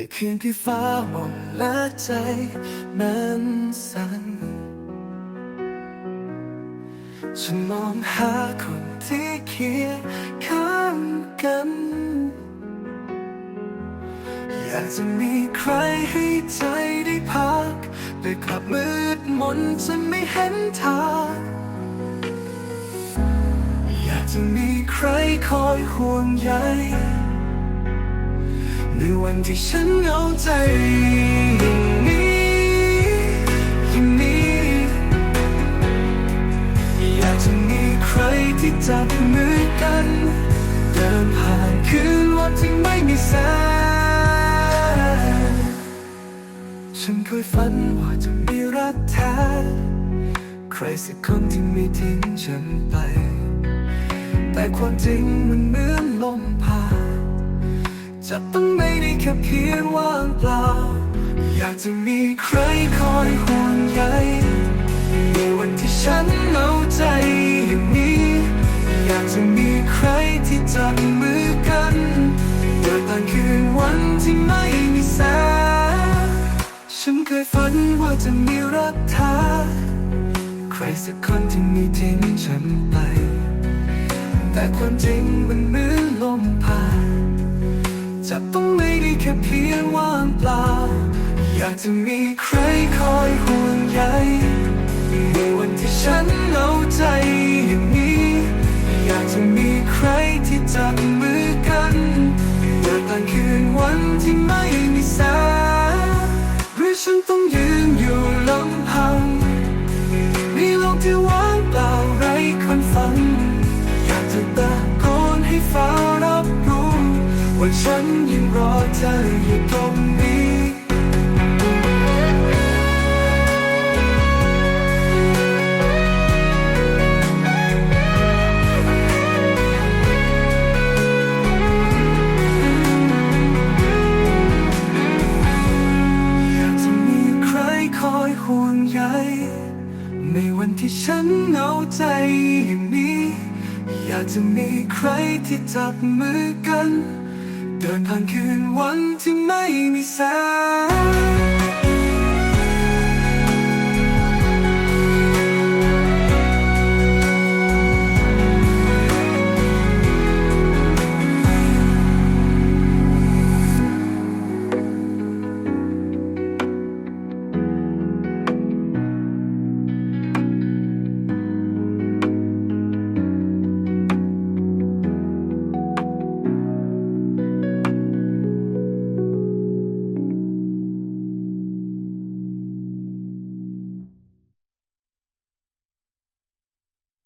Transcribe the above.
ในคืนที่ฟ้าหม่นและใจมันสั่นฉันมองหาคนที่เคียงข้างกัน อยากจะมีใครให้ใจได้พัก แต่กลับมืดมนจนไม่เห็นทางอยากจะมีใครคอยห่วงใย ในวันที่ฉันเหงาใจอย่างนี้อย่างนี้อยากจะมีใครที่จับมือกัน เดินผ่านคืนวันที่ไม่มีแสงฉันเคยฝันว่าจะมีรักแท้ใครสักคนที่ไม่ทิ้งฉันไป แต่ความจริงมันเหมือนลมผ่าน จะต้องไม่ได้แค่เพียงว่างเปล่า อยากจะมีใครคอยห่วงใยในวันที่ฉันเหงาใจอย่างนี้ อยากจะมีใครที่จับมือกันเดินผ่านคืนวันที่ไม่มีแสงฉันเคยฝันว่าจะมีรักแท้ใครสักคนที่ม่ทิ้งฉันไป แต่ความจริงมันเหมือนลมผ่าน จะต้องไม่ได้แค่เพียงว่างเปล่า อยากจะมีใครคอยห่วงใยในวันที่ฉันเหงาใจอย่างนี้ อยากจะมีใครที่จับมือกันเดินผ่านคืนวันที่ไม่ ว่าฉันยังรอเธออยู่ตรงนี้จะมีใครคอยห่วงใยในวันที่ฉันเหงาใจอย่างนี้ อยากจะมีใครที่จับมือกัน เดินผ่านคืนวันที่ไม่มีแสง